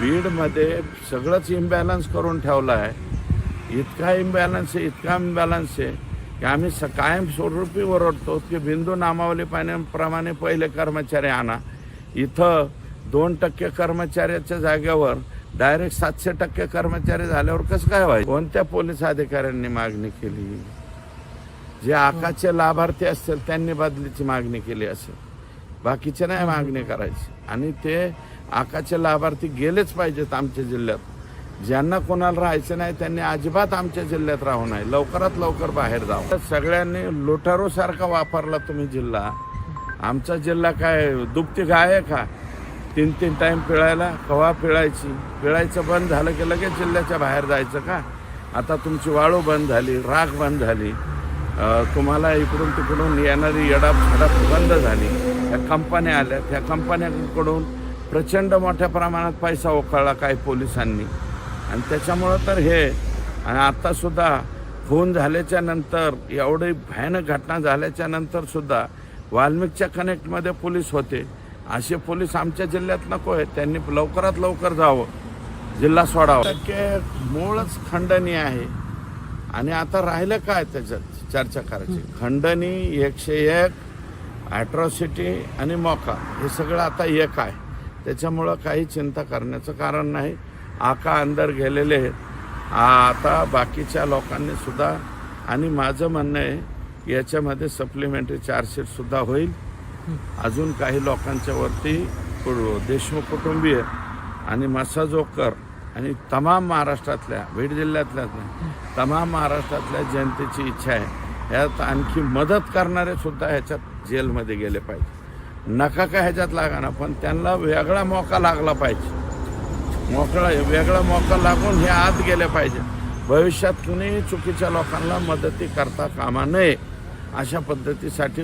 बीडमध्ये सगळंच इम्बॅलन्स करून ठेवलं आहे इतका इम्बॅलन्स आहे इतका इम्बॅलन्स आहे की आम्ही स कायम स्वरूपी ओरडतो की बिंदू नामावली पाण्याप्रमाणे पहिले कर्मचारी आणा. इथं दोन टक्के कर्मचाऱ्याच्या जागेवर डायरेक्ट सातशे टक्के कर्मचारी झाल्यावर कसं काय व्हायचं? कोणत्या पोलीस अधिकाऱ्यांनी मागणी केली? जे आकाचे लाभार्थी असतील त्यांनी बदलीची मागणी केली असेल. बाकीचे नाही मागणी करायची. आणि ते आकाचे लाभार्थी गेलेच पाहिजेत आमच्या जिल्ह्यात. ज्यांना कोणाला राहायचं नाही त्यांनी अजिबात आमच्या जिल्ह्यात राहू नये. लवकरात लवकर बाहेर जावं. सगळ्यांनी लुटारूसारखा वापरला तुम्ही जिल्हा. आमचा जिल्हा काय दुपती गाय आहे का? तीन तीन टाईम पिळायला. कवा पिळायची? पिळायचं बंद झालं की लगेच जिल्ह्याच्या बाहेर जायचं का? आता तुमची वाळू बंद झाली राख बंद झाली. तुम्हाला इकडून तिकडून येणारी येडाप झडाप बंद झाली. त्या कंपन्या आल्या. त्या कंपन्यांकडून प्रचंड मोठ्या प्रमाणात पैसा उकळला काही पोलिसांनी. आणि त्याच्यामुळं तर हे आणि आत्तासुद्धा खून झाल्याच्यानंतर एवढी भयानक घटना झाल्याच्या नंतरसुद्धा वाल्मिकच्या कनेक्टमध्ये पोलीस होते. असे पोलीस आमच्या जिल्ह्यात नको आहेत. त्यांनी लवकरात लवकर जावं. जिल्हा सोडावा. टक्के मूळच खंडनीय आहे. आणि आता राहिलं काय त्याच्यात? चर्चा करायची. खंडणी एकशे एक ॲट्रॉसिटी आणि मोका हे सगळं आता एक आहे. त्याच्यामुळं काही चिंता करण्याचं कारण नाही. आका अंदर गेलेले आहेत. आता बाकीच्या लोकांनी सुद्धा आणि माझं म्हणणं आहे याच्यामध्ये सप्लिमेंटरी चार्जशीटसुद्धा होईल. अजून काही लोकांच्या वरती देशमुख कुटुंबीय आणि मसाजोकर आणि तमाम महाराष्ट्रातल्या बीड जिल्ह्यातल्याच नाही, तमाम महाराष्ट्रातल्या जनतेची इच्छा आहे. ह्यात आणखी मदत करणारे सुद्धा ह्याच्यात जेलमध्ये गेले पाहिजे. नका का ह्याच्यात लागा ना पण त्यांना वेगळा मोका लागला पाहिजे. मोकळा वेगळा मोका लागून हे आत गेले पाहिजे. भविष्यात कुणीही चुकीच्या लोकांना मदती करता कामा नये अशा पद्धतीसाठी